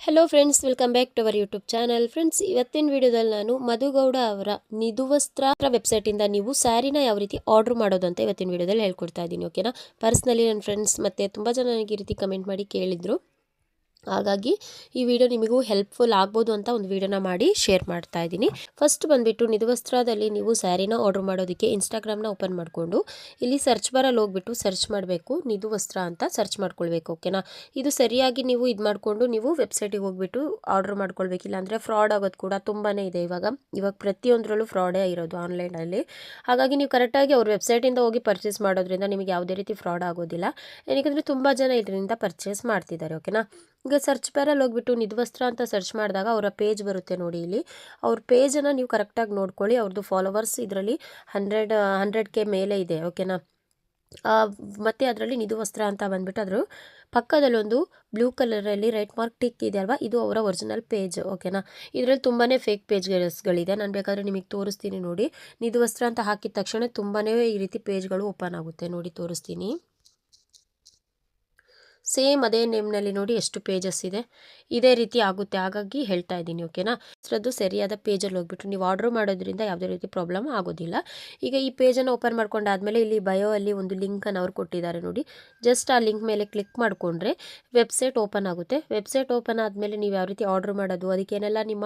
Hello friends welcome back to our YouTube channel friends ಇವತ್ತಿನ ವಿಡಿಯೋದಲ್ಲಿ ನಾನು ಮಧುಗೌಡ ಅವರ ನಿಧುವಸ್ತ್ರ ವೆಬ್ಸೈಟಿಂದ ನೀವು ಸ್ಯಾರಿನ ಯಾವ ರೀತಿ ಆರ್ಡರ್ ಮಾಡೋದು ಅಂತ ಇವತ್ತಿನ ವಿಡಿಯೋದಲ್ಲಿ ಹೇಳ್ಕೊಡ್ತಾ ಇದ್ದೀನಿ ಓಕೆನಾ ಪರ್ಸ್ನಲಿ ನನ್ನ ಫ್ರೆಂಡ್ಸ್ ಮತ್ತು ತುಂಬ ಜನ ನನಗೆ ಈ ರೀತಿ ಕಮೆಂಟ್ ಮಾಡಿ ಕೇಳಿದರು. ಹಾಗಾಗಿ ಈ ವಿಡಿಯೋ ನಿಮಗೂ ಹೆಲ್ಪ್ಫುಲ್ ಆಗ್ಬೋದು ಅಂತ ಒಂದು ವಿಡಿಯೋನ ಮಾಡಿ ಶೇರ್ ಮಾಡ್ತಾ ಇದ್ದೀನಿ. ಫಸ್ಟ್ ಬಂದುಬಿಟ್ಟು ನಿಧುವಸ್ತ್ರದಲ್ಲಿ ನೀವು ಸ್ಯಾರಿನ ಆರ್ಡರ್ ಮಾಡೋದಕ್ಕೆ ಇನ್ಸ್ಟಾಗ್ರಾಮ್ನ ಓಪನ್ ಮಾಡಿಕೊಂಡು, ಇಲ್ಲಿ ಸರ್ಚ್ ಬರಲ್ಲಿ ಹೋಗ್ಬಿಟ್ಟು ಸರ್ಚ್ ಮಾಡಬೇಕು, ನಿಧುವಸ್ತ್ರ ಅಂತ ಸರ್ಚ್ ಮಾಡ್ಕೊಳ್ಬೇಕು ಓಕೆನಾ ಇದು ಸರಿಯಾಗಿ ನೀವು ಇದು ಮಾಡಿಕೊಂಡು ನೀವು ವೆಬ್ಸೈಟಿಗೆ ಹೋಗ್ಬಿಟ್ಟು ಆರ್ಡರ್ ಮಾಡ್ಕೊಳ್ಬೇಕಿಲ್ಲ ಅಂದರೆ ಫ್ರಾಡ್ ಆಗೋದು ಕೂಡ ತುಂಬಾ ಇದೆ ಇವಾಗ. ಇವಾಗ ಪ್ರತಿಯೊಂದರಲ್ಲೂ ಫ್ರಾಡೇ ಇರೋದು ಆನ್ಲೈನಲ್ಲಿ ಹಾಗಾಗಿ ನೀವು ಕರೆಕ್ಟಾಗಿ ಅವ್ರ ವೆಬ್ಸೈಟಿಂದ ಹೋಗಿ ಪರ್ಚೇಸ್ ಮಾಡೋದ್ರಿಂದ ನಿಮಗೆ ಯಾವುದೇ ರೀತಿ ಫ್ರಾಡ್ ಆಗೋದಿಲ್ಲ. ಏನಕ್ಕೆ ತುಂಬ ಜನ ಇದರಿಂದ ಪರ್ಚೇಸ್ ಮಾಡ್ತಿದ್ದಾರೆ ಓಕೆನಾ ಈಗ ಸರ್ಚ್ ಪ್ಯಾರಲ್ಲಿ ಹೋಗ್ಬಿಟ್ಟು ನಿಧ್ವಸ್ತ್ರ ಅಂತ ಸರ್ಚ್ ಮಾಡಿದಾಗ ಅವರ ಪೇಜ್ ಬರುತ್ತೆ ನೋಡಿ ಇಲ್ಲಿ. ಅವ್ರ ಪೇಜನ್ನು ನೀವು ಕರೆಕ್ಟಾಗಿ ನೋಡ್ಕೊಳ್ಳಿ. ಅವ್ರದ್ದು ಫಾಲೋವರ್ಸ್ ಇದರಲ್ಲಿ ಹಂಡ್ರೆಡ್ ಹಂಡ್ರೆಡ್ ಕೆ ಮೇಲೆ ಇದೆ ಓಕೆನಾ ಮತ್ತು ಅದರಲ್ಲಿ ನಿಧುವಸ್ತ್ರ ಅಂತ ಬಂದ್ಬಿಟ್ಟು ಅದ್ರ ಪಕ್ಕದಲ್ಲೊಂದು ಬ್ಲೂ ಕಲರಲ್ಲಿ ರೈಟ್ ಮಾರ್ಕ್ ಟಿಕ್ ಇದೆ ಅಲ್ವಾ? ಇದು ಅವರ ಒರಿಜಿನಲ್ ಪೇಜ್ ಓಕೆನಾ ಇದರಲ್ಲಿ ತುಂಬಾ ಫೇಕ್ ಪೇಜ್ಗಳಿದೆ ನಾನು ಬೇಕಾದರೆ ನಿಮಗೆ ತೋರಿಸ್ತೀನಿ ನೋಡಿ. ನಿಧುವಸ್ತ್ರ ಅಂತ ಹಾಕಿದ ತಕ್ಷಣ ತುಂಬಾ ಈ ರೀತಿ ಪೇಜ್ಗಳು ಓಪನ್ ಆಗುತ್ತೆ ನೋಡಿ, ತೋರಿಸ್ತೀನಿ. ಸೇಮ್ ಅದೇ ನೇಮ್ನಲ್ಲಿ ನೋಡಿ ಎಷ್ಟು ಪೇಜಸ್ ಇದೆ. ಇದೇ ರೀತಿ ಆಗುತ್ತೆ. ಹಾಗಾಗಿ ಹೇಳ್ತಾ ಇದ್ದೀನಿ ಓಕೆನಾ ಅದ್ರದ್ದು ಸರಿಯಾದ ಪೇಜಲ್ಲಿ ಹೋಗ್ಬಿಟ್ಟು ನೀವು ಆರ್ಡ್ರ್ ಮಾಡೋದ್ರಿಂದ ಯಾವುದೇ ರೀತಿ ಪ್ರಾಬ್ಲಮ್ ಆಗೋದಿಲ್ಲ. ಈಗ ಈ ಪೇಜನ್ನು ಓಪನ್ ಮಾಡ್ಕೊಂಡಾದ್ಮೇಲೆ ಇಲ್ಲಿ ಬಯೋ ಅಲ್ಲಿ ಒಂದು ಲಿಂಕನ್ನು ಅವ್ರು ಕೊಟ್ಟಿದ್ದಾರೆ ನೋಡಿ. ಜಸ್ಟ್ ಆ ಲಿಂಕ್ ಮೇಲೆ ಕ್ಲಿಕ್ ಮಾಡಿಕೊಂಡ್ರೆ ವೆಬ್ಸೈಟ್ ಓಪನ್ ಆಗುತ್ತೆ. ವೆಬ್ಸೈಟ್ ಓಪನ್ ಆದಮೇಲೆ ನೀವು ಯಾವ ರೀತಿ ಆರ್ಡ್ರ್ ಮಾಡೋದು ಅದಕ್ಕೇನೆಲ್ಲ ನಿಮ್ಮ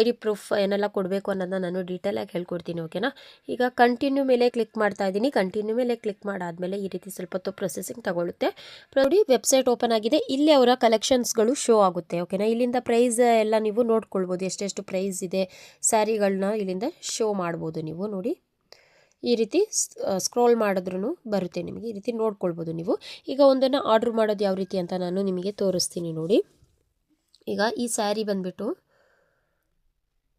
ಐ ಡಿ ಪ್ರೂಫ್ ಏನೆಲ್ಲ ಕೊಡಬೇಕು ಅನ್ನೋದನ್ನ ನಾನು ಡೀಟೇಲಾಗಿ ಹೇಳ್ಕೊಡ್ತೀನಿ ಓಕೆನಾ ಈಗ ಕಂಟಿನ್ಯೂ ಮೇಲೆ ಕ್ಲಿಕ್ ಮಾಡ್ತಾ ಇದ್ದೀನಿ. ಕಂಟಿನ್ಯೂ ಮೇಲೆ ಕ್ಲಿಕ್ ಮಾಡಾದಮೇಲೆ ಈ ರೀತಿ ಸ್ವಲ್ಪ ಹೊತ್ತು ಪ್ರೊಸೆಸಿಂಗ್ ತಗೊಳ್ಳುತ್ತೆ. ನೋಡಿ ವೆಬ್ಸೈಟ್ ಓಪನ್ ಆಗಿದೆ. ಇಲ್ಲಿ ಅವರ ಕಲೆಕ್ಷನ್ಸ್ಗಳು ಶೋ ಆಗುತ್ತೆ ಓಕೆನಾ ಇಲ್ಲಿಂದ ಪ್ರೈಸ್ ಎಲ್ಲ ನೀವು ನೋಡ್ಕೊಳ್ಬೋದು. ಎಷ್ಟೆಷ್ಟು ಪ್ರೈಸ್ ಇದೆ ಸ್ಯಾರಿಗಳನ್ನ ಇಲ್ಲಿಂದ ಶೋ ಮಾಡ್ಬೋದು ನೀವು, ನೋಡಿ. ಈ ರೀತಿ ಸ್ಕ್ರೋಲ್ ಮಾಡಿದ್ರೂ ಬರುತ್ತೆ ನಿಮಗೆ. ಈ ರೀತಿ ನೋಡ್ಕೊಳ್ಬೋದು ನೀವು. ಈಗ ಒಂದನ್ನು ಆರ್ಡ್ರ್ ಮಾಡೋದು ಯಾವ ರೀತಿ ಅಂತ ನಾನು ನಿಮಗೆ ತೋರಿಸ್ತೀನಿ ನೋಡಿ. ಈಗ ಈ ಸ್ಯಾರಿ ಬಂದುಬಿಟ್ಟು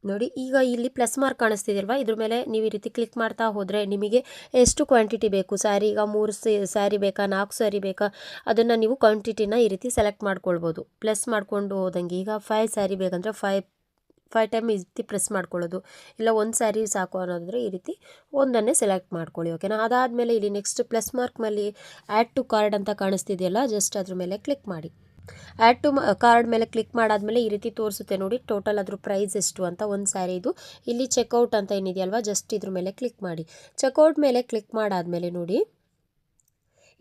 ನೋಡಿ, ಈಗ ಇಲ್ಲಿ ಪ್ಲಸ್ ಮಾರ್ಕ್ ಕಾಣಿಸ್ತಿದೆಯಲ್ವಾ ಇದ್ರ ಮೇಲೆ ನೀವು ಈ ರೀತಿ ಕ್ಲಿಕ್ ಮಾಡ್ತಾ ಹೋದರೆ ನಿಮಗೆ ಎಷ್ಟು ಕ್ವಾಂಟಿಟಿ ಬೇಕು? ಸ್ಯಾರಿ ಈಗ ಮೂರು ಸ್ಯಾರಿ ಬೇಕಾ, ನಾಲ್ಕು ಸ್ಯಾರಿ ಬೇಕಾ? ಅದನ್ನು ನೀವು ಕ್ವಾಂಟಿಟಿನ ಈ ರೀತಿ ಸೆಲೆಕ್ಟ್ ಮಾಡ್ಕೊಳ್ಬೋದು. ಪ್ಲಸ್ ಮಾಡ್ಕೊಂಡು ಹೋದಂಗೆ ಈಗ ಫೈವ್ ಸ್ಯಾರಿ ಬೇಕಂದರೆ ಫೈವ್ ಫೈವ್ ಟೈಮ್ ಈ ರೀತಿ ಪ್ರೆಸ್ ಮಾಡ್ಕೊಳ್ಳೋದು. ಇಲ್ಲ ಒಂದು ಸ್ಯಾರಿ ಸಾಕು ಅನ್ನೋದಾದರೆ ಈ ರೀತಿ ಒಂದನ್ನೇ ಸೆಲೆಕ್ಟ್ ಮಾಡ್ಕೊಳ್ಳಿ ಓಕೆನಾ ಅದಾದಮೇಲೆ ಇಲ್ಲಿ ನೆಕ್ಸ್ಟ್ ಪ್ಲಸ್ ಮಾರ್ಕ್ ಮೇಲೆ ಆ್ಯಡ್ ಟು ಕಾರ್ಡ್ ಅಂತ ಕಾಣಿಸ್ತಿದೆಯಲ್ಲ ಜಸ್ಟ್ ಅದ್ರ ಮೇಲೆ ಕ್ಲಿಕ್ ಮಾಡಿ. ಆ್ಯಡ್ ಟು ಕಾರ್ಡ್ ಮೇಲೆ ಕ್ಲಿಕ್ ಮಾಡಾದಮೇಲೆ ಈ ರೀತಿ ತೋರಿಸುತ್ತೆ ನೋಡಿ. ಟೋಟಲ್ ಅದ್ರ ಪ್ರೈಸ್ ಎಷ್ಟು ಅಂತ ಒಂದು ಸ್ಯಾರಿ ಇದು. ಇಲ್ಲಿ ಚೆಕ್ಔಟ್ ಅಂತ ಏನಿದೆಯಲ್ವಾ? ಜಸ್ಟ್ ಇದ್ರ ಮೇಲೆ ಕ್ಲಿಕ್ ಮಾಡಿ. ಚೆಕ್ಔಟ್ ಮೇಲೆ ಕ್ಲಿಕ್ ಮಾಡಾದಮೇಲೆ ನೋಡಿ.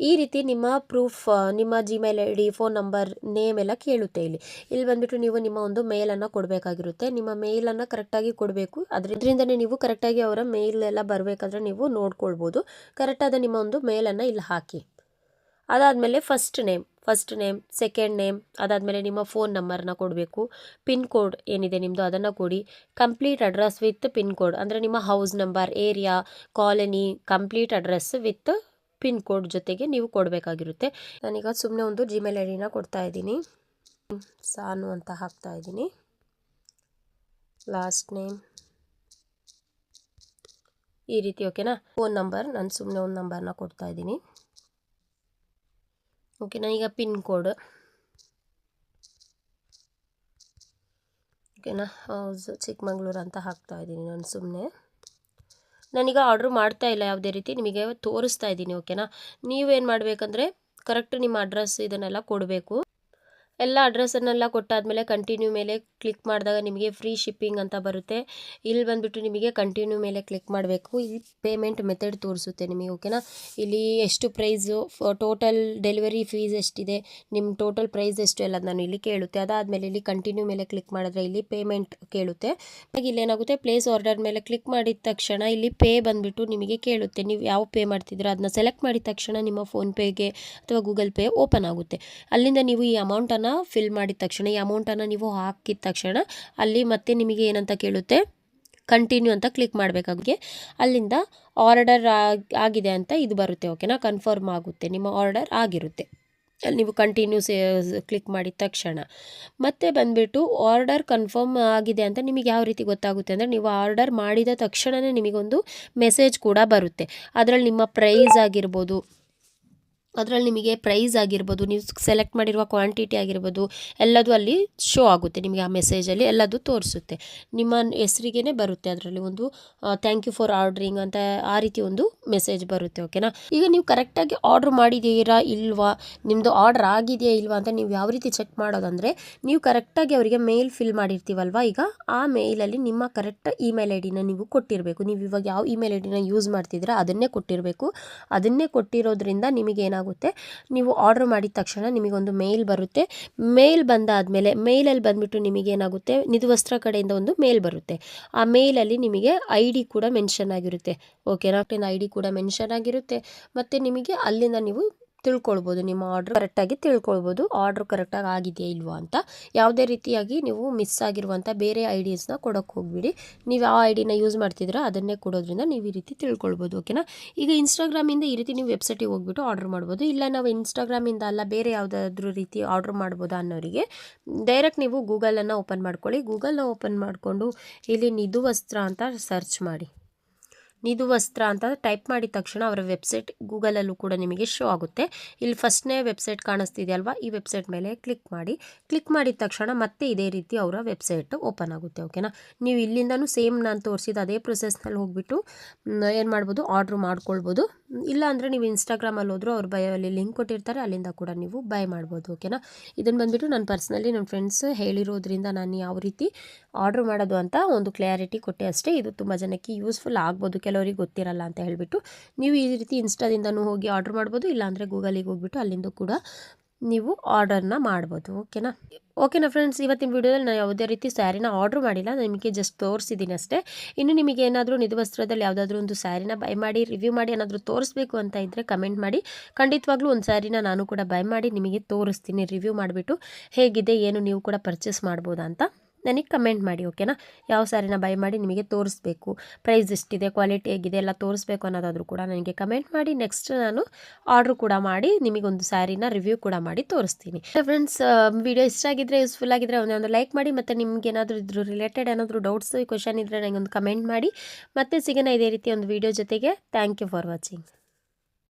ಈ ರೀತಿ ನಿಮ್ಮ ಪ್ರೂಫ್ ನಿಮ್ಮ Gmail I D phone number name ಎಲ್ಲ ಕೇಳುತ್ತೆ ಇಲ್ಲಿ. ಇಲ್ಲಿ ಬಂದುಬಿಟ್ಟು ನೀವು ನಿಮ್ಮ ಒಂದು ಮೇಲನ್ನು ಕೊಡಬೇಕಾಗಿರುತ್ತೆ. ನಿಮ್ಮ ಮೇಲನ್ನು ಕರೆಕ್ಟಾಗಿ ಕೊಡಬೇಕು. ಅದರಿಂದನೇ ನೀವು ಕರೆಕ್ಟಾಗಿ ಅವರ ಮೇಲ್ ಎಲ್ಲ ಬರಬೇಕಾದ್ರೆ ನೀವು ನೋಡ್ಕೊಳ್ಬೋದು. ಕರೆಕ್ಟಾದ ನಿಮ್ಮ ಒಂದು ಮೇಲನ್ನು ಇಲ್ಲಿ ಹಾಕಿ. ಅದಾದಮೇಲೆ first name first name second name ಅದಾದಮೇಲೆ ನಿಮ್ಮ ಫೋನ್ ನಂಬರ್ನ ಕೊಡಬೇಕು. ಪಿನ್ ಕೋಡ್ ಏನಿದೆ ನಿಮ್ಮದು ಅದನ್ನು ಕೊಡಿ. Complete address with pin code ಅಂದರೆ ನಿಮ್ಮ house number area colony complete address with pin code ಜೊತೆಗೆ ನೀವು ಕೊಡಬೇಕಾಗಿರುತ್ತೆ. ನಾನೀಗ ಸುಮ್ಮನೆ ಒಂದು ಜಿಮೇಲ್ ಐ ಡಿನ ಕೊಡ್ತಾ ಇದ್ದೀನಿ. ಸಾನು ಅಂತ ಹಾಕ್ತಾ ಇದ್ದೀನಿ. ಲಾಸ್ಟ್ ನೇಮ್ ಈ ರೀತಿ ಓಕೆನಾ ಫೋನ್ ನಂಬರ್ ನಾನು ಸುಮ್ಮನೆ ಒಂದು ನಂಬರ್ನ ಕೊಡ್ತಾ ಇದ್ದೀನಿ. ಓಕೆನಾ? ಈಗ ಪಿನ್ ಕೋಡ್. ಓಕೆನಾ? ಹೌಸ್ ಚಿಕ್ಕಮಂಗ್ಳೂರು ಅಂತ ಹಾಕ್ತಾ ಇದ್ದೀನಿ ನಾನು ಸುಮ್ಮನೆ ನಾನೀಗ ಆರ್ಡ್ರ್ ಮಾಡ್ತಾ ಇಲ್ಲ ಯಾವುದೇ ರೀತಿ, ನಿಮಗೆ ತೋರಿಸ್ತಾ ಇದ್ದೀನಿ, ಓಕೆನಾ? ನೀವೇನು ಮಾಡಬೇಕಂದ್ರೆ, ಕರೆಕ್ಟ್ ನಿಮ್ಮ ಅಡ್ರೆಸ್ ಇದನ್ನೆಲ್ಲ ಕೊಡಬೇಕು. ಎಲ್ಲ ಅಡ್ರೆಸ್ಸನ್ನೆಲ್ಲ ಕೊಟ್ಟಾದಮೇಲೆ, ಕಂಟಿನ್ಯೂ ಮೇಲೆ ಕ್ಲಿಕ್ ಮಾಡಿದಾಗ ನಿಮಗೆ ಫ್ರೀ ಶಿಪ್ಪಿಂಗ್ ಅಂತ ಬರುತ್ತೆ. ಇಲ್ಲಿ ಬಂದುಬಿಟ್ಟು ನಿಮಗೆ ಕಂಟಿನ್ಯೂ ಮೇಲೆ ಕ್ಲಿಕ್ ಮಾಡಬೇಕು. ಇಲ್ಲಿ ಪೇಮೆಂಟ್ ಮೆಥಡ್ ತೋರಿಸುತ್ತೆ ನಿಮಗೆ ಓಕೆನಾ ಇಲ್ಲಿ ಎಷ್ಟು ಪ್ರೈಸು ಟೋಟಲ್ ಡೆಲಿವರಿ ಫೀಸ್ ಎಷ್ಟಿದೆ ನಿಮ್ಮ ಟೋಟಲ್ ಪ್ರೈಸ್ ಎಷ್ಟು ಎಲ್ಲ ನಾನು ಇಲ್ಲಿ ಕೇಳುತ್ತೆ. ಅದಾದಮೇಲೆ ಇಲ್ಲಿ ಕಂಟಿನ್ಯೂ ಮೇಲೆ ಕ್ಲಿಕ್ ಮಾಡಿದ್ರೆ ಇಲ್ಲಿ ಪೇಮೆಂಟ್ ಕೇಳುತ್ತೆ. ಹಾಗೆ ಇಲ್ಲೇನಾಗುತ್ತೆ ಪ್ಲೇಸ್ ಆರ್ಡರ್ ಮೇಲೆ ಕ್ಲಿಕ್ ಮಾಡಿದ ತಕ್ಷಣ ಇಲ್ಲಿ ಪೇ ಬಂದುಬಿಟ್ಟು ನಿಮಗೆ ಕೇಳುತ್ತೆ. ನೀವು ಯಾವ ಪೇ ಮಾಡ್ತಿದ್ದೀರೋ ಅದನ್ನ ಸೆಲೆಕ್ಟ್ ಮಾಡಿದ ತಕ್ಷಣ ನಿಮ್ಮ ಫೋನ್ಪೇಗೆ ಅಥವಾ ಗೂಗಲ್ ಪೇ ಓಪನ್ ಆಗುತ್ತೆ. ಅಲ್ಲಿಂದ ನೀವು ಈ ಅಮೌಂಟನ್ನು ಫಿಲ್ ಮಾಡಿದ ತಕ್ಷಣ, ಈ ಅಮೌಂಟನ್ನು ನೀವು ಹಾಕಿದ ತಕ್ಷಣ ಅಲ್ಲಿ ಮತ್ತೆ ನಿಮಗೆ ಏನಂತ ಕೇಳುತ್ತೆ? ಕಂಟಿನ್ಯೂ ಅಂತ ಕ್ಲಿಕ್ ಮಾಡಬೇಕಾಗಿ ಅಲ್ಲಿಂದ ಆರ್ಡರ್ ಆಗಿದೆ ಅಂತ ಇದು ಬರುತ್ತೆ ಓಕೆನಾ ಕನ್ಫರ್ಮ್ ಆಗುತ್ತೆ, ನಿಮ್ಮ ಆರ್ಡರ್ ಆಗಿರುತ್ತೆ. ಅಲ್ಲಿ ನೀವು ಕಂಟಿನ್ಯೂ ಸೇ ಕ್ಲಿಕ್ ಮಾಡಿದ ತಕ್ಷಣ. ಮತ್ತೆ ಬಂದುಬಿಟ್ಟು ಆರ್ಡರ್ ಕನ್ಫರ್ಮ್ ಆಗಿದೆ ಅಂತ ನಿಮಗೆ ಯಾವ ರೀತಿ ಗೊತ್ತಾಗುತ್ತೆ ಅಂದರೆ ನೀವು ಆರ್ಡರ್ ಮಾಡಿದ ತಕ್ಷಣವೇ ನಿಮಗೊಂದು ಮೆಸೇಜ್ ಕೂಡ ಬರುತ್ತೆ. ಅದರಲ್ಲಿ ನಿಮ್ಮ ಪ್ರೈಸ್ ಆಗಿರ್ಬೋದು ಅದರಲ್ಲಿ ನಿಮಗೆ ಪ್ರೈಸ್ ಆಗಿರ್ಬೋದು, ನೀವು ಸೆಲೆಕ್ಟ್ ಮಾಡಿರುವ ಕ್ವಾಂಟಿಟಿ ಆಗಿರ್ಬೋದು, ಎಲ್ಲದೂ ಅಲ್ಲಿ ಶೋ ಆಗುತ್ತೆ, ನಿಮಗೆ ಆ ಮೆಸೇಜಲ್ಲಿ ಎಲ್ಲದೂ ತೋರಿಸುತ್ತೆ. ನಿಮ್ಮ ಹೆಸರಿಗೇ ಬರುತ್ತೆ ಅದರಲ್ಲಿ ಒಂದು ಥ್ಯಾಂಕ್ ಯು ಫಾರ್ ಆರ್ಡ್ರಿಂಗ್ ಅಂತ ಆ ರೀತಿ ಒಂದು ಮೆಸೇಜ್ ಬರುತ್ತೆ ಓಕೆನಾ ಈಗ ನೀವು ಕರೆಕ್ಟಾಗಿ ಆರ್ಡ್ರ್ ಮಾಡಿದ್ದೀರಾ ಇಲ್ವಾ ನಿಮ್ಮದು ಆರ್ಡ್ರ್ ಆಗಿದೆಯಾ ಇಲ್ವಾ ಅಂತ ನೀವು ಯಾವ ರೀತಿ ಚೆಕ್ ಮಾಡೋದಂದರೆ, ನೀವು ಕರೆಕ್ಟಾಗಿ ಅವರಿಗೆ ಮೇಲ್ ಫಿಲ್ ಮಾಡಿರ್ತೀವಲ್ವ, ಈಗ ಆ ಮೇಲಲ್ಲಿ ನಿಮ್ಮ ಕರೆಕ್ಟ್ ಇಮೇಲ್ ಐ ಡಿನ ನೀವು ಕೊಟ್ಟಿರಬೇಕು. ನೀವು ಇವಾಗ ಯಾವ ಇಮೇಲ್ ಐ ಡಿನ ಯೂಸ್ ಮಾಡ್ತಿದ್ದೀರಾ, ಅದನ್ನೇ ಕೊಟ್ಟಿರಬೇಕು. ಅದನ್ನೇ ಕೊಟ್ಟಿರೋದ್ರಿಂದ ನಿಮಗೆ ಏನಾಗುತ್ತೆ ನೀವು ಆರ್ಡ್ರ್ ಮಾಡಿದ ತಕ್ಷಣ ನಿಮಗೊಂದು ಮೇಲ್ ಬರುತ್ತೆ. ಮೇಲ್ ಬಂದಾದಮೇಲೆ ಮೇಲಲ್ಲಿ ಬಂದುಬಿಟ್ಟು ನಿಮಗೇನಾಗುತ್ತೆ? ನಿಧುವಸ್ತ್ರ ಕಡೆಯಿಂದ ಒಂದು ಮೇಲ್ ಬರುತ್ತೆ. ಆ ಮೇಲಲ್ಲಿ ನಿಮಗೆ ಐ ಡಿ ಕೂಡ ಮೆನ್ಷನ್ ಆಗಿರುತ್ತೆ. ಓಕೆ ನಾಟ್ ಐ ಡಿ ಕೂಡ ಮೆನ್ಷನ್ ಆಗಿರುತ್ತೆ. ಮತ್ತು ನಿಮಗೆ ಅಲ್ಲಿಂದ ನೀವು ತಿಳ್ಕೊಳ್ಬೋದು, ನಿಮ್ಮ ಆರ್ಡ್ರ್ ಕರೆಕ್ಟಾಗಿ ತಿಳ್ಕೊಳ್ಬೋದು ಆರ್ಡ್ರ್ ಕರೆಕ್ಟಾಗಿ ಆಗಿದೆಯಾ ಇಲ್ವಾ ಅಂತ. ಯಾವುದೇ ರೀತಿಯಾಗಿ ನೀವು ಮಿಸ್ ಆಗಿರುವಂಥ ಬೇರೆ ಐ ಡಿಸ್ನ ಕೊಡೋಕ್ಕೆ ಹೋಗ್ಬಿಡಿ. ನೀವು ಯಾವ ಐ ಡಿನ ಯೂಸ್ ಮಾಡ್ತಿದ್ದೀರಾ, ಅದನ್ನೇ ಕೊಡೋದ್ರಿಂದ ನೀವು ಈ ರೀತಿ ತಿಳ್ಕೊಳ್ಬೋದು ಓಕೆನಾ ಈಗ ಇನ್ಸ್ಟಾಗ್ರಾಮಿಂದ ಈ ರೀತಿ ನೀವು ವೆಬ್ಸೈಟಿಗೆ ಹೋಗ್ಬಿಟ್ಟು ಆರ್ಡ್ರ್ ಮಾಡ್ಬೋದು, ಇಲ್ಲ ನಾವು ಇನ್ಸ್ಟಾಗ್ರಾಮಿಂದ ಅಲ್ಲ, ಬೇರೆ ಯಾವುದಾದ್ರೂ ರೀತಿ ಆರ್ಡ್ರ್ ಮಾಡ್ಬೋದಾ ಅನ್ನೋರಿಗೆ ಡೈರೆಕ್ಟ್ ನೀವು ಗೂಗಲನ್ನು ಓಪನ್ ಮಾಡ್ಕೊಳ್ಳಿ. ಗೂಗಲ್ನ ಓಪನ್ ಮಾಡಿಕೊಂಡು ಇಲ್ಲಿ ನಿಧು ವಸ್ತ್ರ ಅಂತ ಸರ್ಚ್ ಮಾಡಿ. ನಿಧು ವಸ್ತ್ರ ಅಂತ ಟೈಪ್ ಮಾಡಿದ ತಕ್ಷಣ ಅವರ ವೆಬ್ಸೈಟ್ ಗೂಗಲಲ್ಲೂ ಕೂಡ ನಿಮಗೆ ಶೋ ಆಗುತ್ತೆ. ಇಲ್ಲಿ ಫಸ್ಟ್ನೇ ವೆಬ್ಸೈಟ್ ಕಾಣಿಸ್ತಿದೆ ಅಲ್ವಾ ಈ ವೆಬ್ಸೈಟ್ ಮೇಲೆ ಕ್ಲಿಕ್ ಮಾಡಿ. ಕ್ಲಿಕ್ ಮಾಡಿದ ತಕ್ಷಣ ಮತ್ತೆ ಇದೇ ರೀತಿ ಅವರ ವೆಬ್ಸೈಟ್ ಓಪನ್ ಆಗುತ್ತೆ, ಓಕೆನಾ? ನೀವು ಇಲ್ಲಿಂದನೂ ಸೇಮ್ ನಾನು ತೋರಿಸಿದ ಅದೇ ಪ್ರೊಸೆಸ್ನಲ್ಲಿ ಹೋಗ್ಬಿಟ್ಟು ಏನು ಮಾಡ್ಬೋದು? ಆರ್ಡ್ರ್ ಮಾಡ್ಕೊಳ್ಬೋದು. ಇಲ್ಲ ಅಂದರೆ ನೀವು ಇನ್ಸ್ಟಾಗ್ರಾಮಲ್ಲಿ ಹೋದರೂ ಬಯ ಅಲ್ಲಿ ಲಿಂಕ್ ಕೊಟ್ಟಿರ್ತಾರೆ, ಅಲ್ಲಿಂದ ಕೂಡ ನೀವು ಬೈ ಮಾಡ್ಬೋದು, ಓಕೆನಾ? ಇದನ್ನು ಬಂದುಬಿಟ್ಟು ನಾನು ಪರ್ಸ್ನಲಿ ನನ್ನ ಫ್ರೆಂಡ್ಸ್ ಹೇಳಿರೋದ್ರಿಂದ ನಾನು ಯಾವ ರೀತಿ ಆರ್ಡ್ರ್ ಮಾಡೋದು ಅಂತ ಒಂದು ಕ್ಲಾರಿಟಿ ಕೊಟ್ಟೆ ಅಷ್ಟೇ. ಇದು ತುಂಬ ಜನಕ್ಕೆ ಯೂಸ್ಫುಲ್ ಆಗ್ಬೋದು. ಕೆಲವರಿಗೆ ಗೊತ್ತಿರಲ್ಲ ಅಂತ ಹೇಳಿಬಿಟ್ಟು ನೀವು ಈ ರೀತಿ ಇನ್ಸ್ಟಾದಿಂದನೂ ಹೋಗಿ ಆರ್ಡ್ರ್ ಮಾಡ್ಬೋದು, ಇಲ್ಲಾಂದರೆ ಗೂಗಲಿಗೆ ಹೋಗ್ಬಿಟ್ಟು ಅಲ್ಲಿಂದ ಕೂಡ ನೀವು ಆರ್ಡರ್ನ ಮಾಡ್ಬೋದು, ಓಕೆನಾ? ಓಕೆನಾ ಫ್ರೆಂಡ್ಸ್, ಇವತ್ತಿನ ವಿಡಿಯೋದಲ್ಲಿ ನಾನು ಯಾವುದೇ ರೀತಿ ಸ್ಯಾರಿನ ಆರ್ಡ್ರ್ ಮಾಡಿಲ್ಲ ನಿಮಗೆ ಜಸ್ಟ್ ತೋರಿಸಿದ್ದೀನಿ ಅಷ್ಟೇ. ಇನ್ನು ನಿಮಗೆ ಏನಾದರೂ ನಿಧು ವಸ್ತ್ರದಲ್ಲಿ ಯಾವುದಾದ್ರೂ ಒಂದು ಸ್ಯಾರಿನ ಬೈ ಮಾಡಿ, ರಿವ್ಯೂ ಮಾಡಿ ಏನಾದರೂ ತೋರಿಸ್ಬೇಕು ಅಂತ ಇದ್ದರೆ ಕಮೆಂಟ್ ಮಾಡಿ. ಖಂಡಿತವಾಗ್ಲೂ ಒಂದು ಸ್ಯಾರಿನ ನಾನು ಕೂಡ ಬೈ ಮಾಡಿ ನಿಮಗೆ ತೋರಿಸ್ತೀನಿ, ರಿವ್ಯೂ ಮಾಡಿಬಿಟ್ಟು ಹೇಗಿದೆ, ಏನು ನೀವು ಕೂಡ ಪರ್ಚೇಸ್ ಮಾಡ್ಬೋದಾ ಅಂತ. ನನಗೆ ಕಮೆಂಟ್ ಮಾಡಿ ಓಕೆನಾ ಯಾವ ಸ್ಯಾರಿನ ಬೈ ಮಾಡಿ ನಿಮಗೆ ತೋರಿಸ್ಬೇಕು. ಪ್ರೈಸ್ ಎಷ್ಟಿದೆ ಕ್ವಾಲಿಟಿ ಹೇಗಿದೆ, ಎಲ್ಲ ತೋರಿಸ್ಬೇಕು ಅನ್ನೋದಾದರೂ ಕೂಡ ನನಗೆ ಕಮೆಂಟ್ ಮಾಡಿ. ನೆಕ್ಸ್ಟ್ ನಾನು ಆರ್ಡ್ರ್ ಕೂಡ ಮಾಡಿ ನಿಮಗೊಂದು ಸ್ಯಾರಿನ ರಿವ್ಯೂ ಕೂಡ ಮಾಡಿ ತೋರಿಸ್ತೀನಿ. ಫ್ರೆಂಡ್ಸ್ ವಿಡಿಯೋ ಇಷ್ಟ ಆಗಿದ್ರೆ ಯೂಸ್ಫುಲ್ ಆಗಿದ್ರೆ ಒಂದೊಂದು ಲೈಕ್ ಮಾಡಿ, ಮತ್ತು ನಿಮ್ಗೆ ಏನಾದರೂ ಇದ್ರ ರಿಲೇಟೆಡ್ ಏನಾದರೂ ಡೌಟ್ಸ್ ಕ್ವಶನ್ ಇದ್ದರೆ ನನಗೊಂದು ಕಮೆಂಟ್ ಮಾಡಿ. ಮತ್ತೆ ಸಿಗೋಣ ಇದೇ ರೀತಿ ಒಂದು ವಿಡಿಯೋ ಜೊತೆಗೆ. Thank you for watching